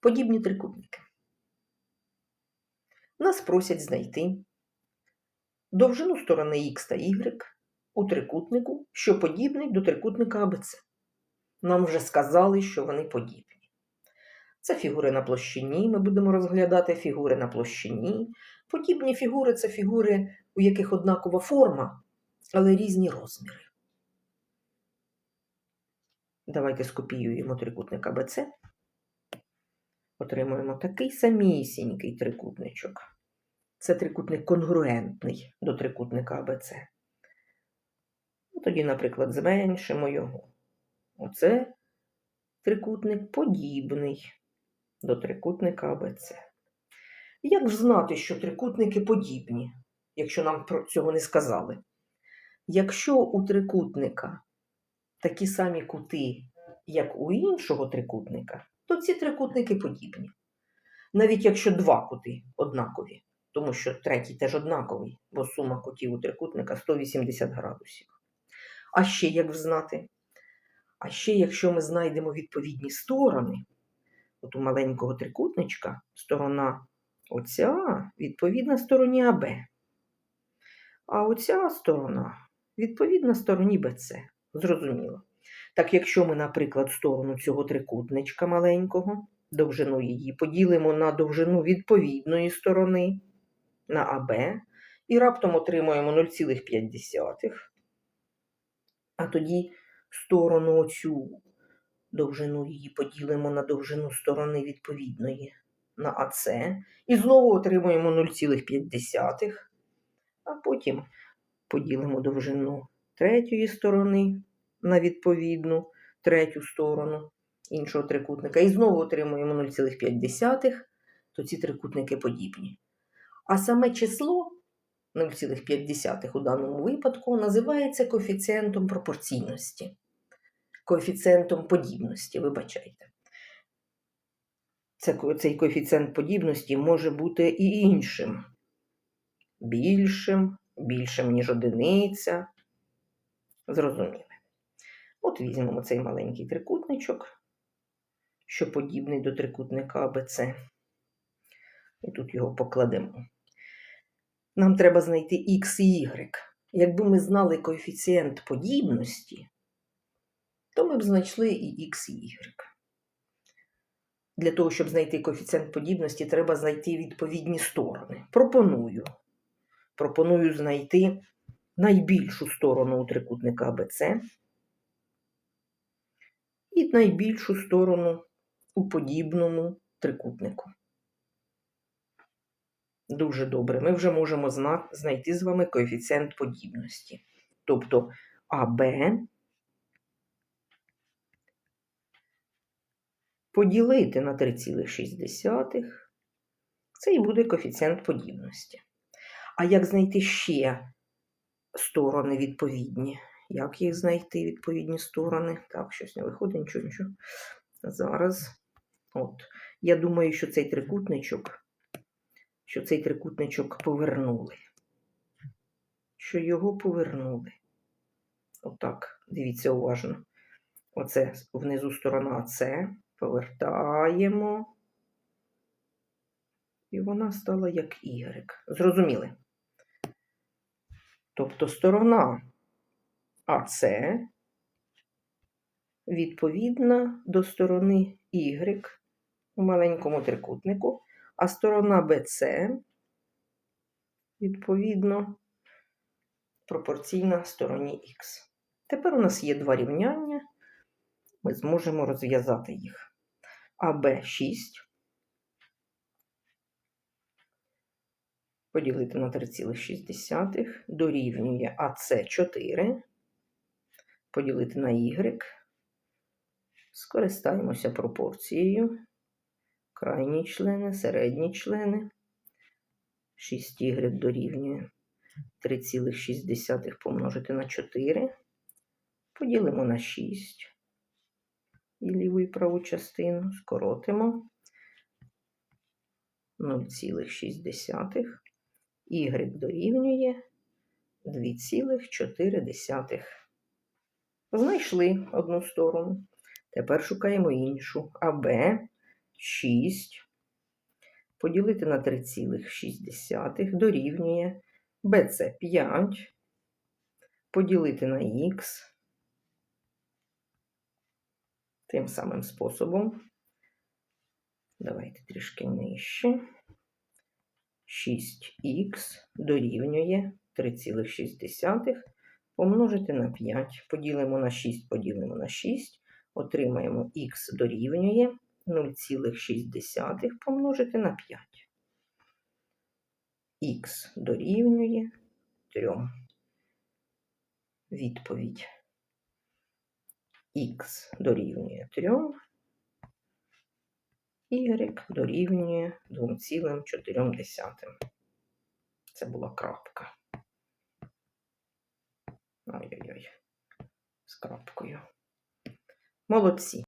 Подібні трикутники. Нас просять знайти довжину сторони Х та Y у трикутнику, що подібний до трикутника АБЦ. Нам вже сказали, що вони подібні. Це фігури на площині. Ми будемо розглядати фігури на площині. Подібні фігури це фігури, у яких однакова форма, але різні розміри. Давайте скопіюємо трикутник АБЦ. Отримуємо такий самісінький трикутничок. Це трикутник конгруентний до трикутника АБЦ. Ну, Тоді, наприклад, зменшимо його. Оце трикутник подібний до трикутника АБЦ. Як ж знати, що трикутники подібні, якщо нам про цього не сказали? Якщо у трикутника такі самі кути, як у іншого трикутника, то ці трикутники подібні. Навіть якщо два кути однакові, тому що третій теж однаковий, бо сума кутів у трикутника 180 градусів. А ще як взнати? А ще якщо ми знайдемо відповідні сторони, от у маленького трикутничка сторона оця відповідна стороні АБ. А оця сторона відповідна стороні БЦ. Зрозуміло. Так, якщо ми, наприклад, сторону цього трикутничка маленького, довжину її поділимо на довжину відповідної сторони на АБ, і раптом отримуємо 0,5, а тоді сторону оцю довжину її поділимо на довжину сторони відповідної на АЦ, і знову отримуємо 0,5, а потім поділимо довжину третьої сторони на відповідну третю сторону іншого трикутника, і знову отримуємо 0,5, то ці трикутники подібні. А саме число 0,5 у даному випадку називається коефіцієнтом пропорційності, коефіцієнтом подібності, вибачайте. Це, цей коефіцієнт подібності може бути і іншим. Більшим, більшим, ніж одиниця. Зрозуміло. От візьмемо цей маленький трикутничок, що подібний до трикутника АБЦ. І тут його покладемо. Нам треба знайти Х і Y. Якби ми знали коефіцієнт подібності, то ми б знайшли і Х і Y. Для того, щоб знайти коефіцієнт подібності, треба знайти відповідні сторони. Пропоную. Пропоную знайти найбільшу сторону у трикутника АБЦ і найбільшу сторону у подібному трикутнику. Дуже добре. Ми вже можемо зна- знайти з вами коефіцієнт подібності. Тобто АБ поділити на 3,6. Це і буде коефіцієнт подібності. А як знайти ще сторони відповідні? Як їх знайти відповідні сторони? Так, щось не виходить, нічого, нічого. Зараз. От. Я думаю, що цей трикутничок, що цей трикутничок повернули. Що його повернули. Отак, дивіться уважно. Оце внизу сторона С. Повертаємо. І вона стала як Y. Зрозуміли? Тобто сторона АС відповідна до сторони Y у маленькому трикутнику, а сторона BC відповідно пропорційна стороні Х. Тепер у нас є два рівняння, ми зможемо розв'язати їх. АБ 6 поділити на 3,6 дорівнює АС 4 поділити на y. Скористаємося пропорцією. Крайні члени, середні члени. 6y дорівнює 3,6 помножити на 4. Поділимо на 6. І ліву і праву частину скоротимо. 0,6. Y дорівнює 2,4. Знайшли одну сторону. Тепер шукаємо іншу. АБ 6 поділити на 3,6 дорівнює БЦ 5 поділити на х тим самим способом. Давайте трішки нижче. 6х дорівнює 3,6 помножити на 5. Поділимо на 6, поділимо на 6. Отримаємо х дорівнює 0,6 помножити на 5. Х дорівнює 3. Відповідь. Х дорівнює 3. Y дорівнює 2,4. Це була крапка. Ой-ой-ой. З крапкою. Молодці.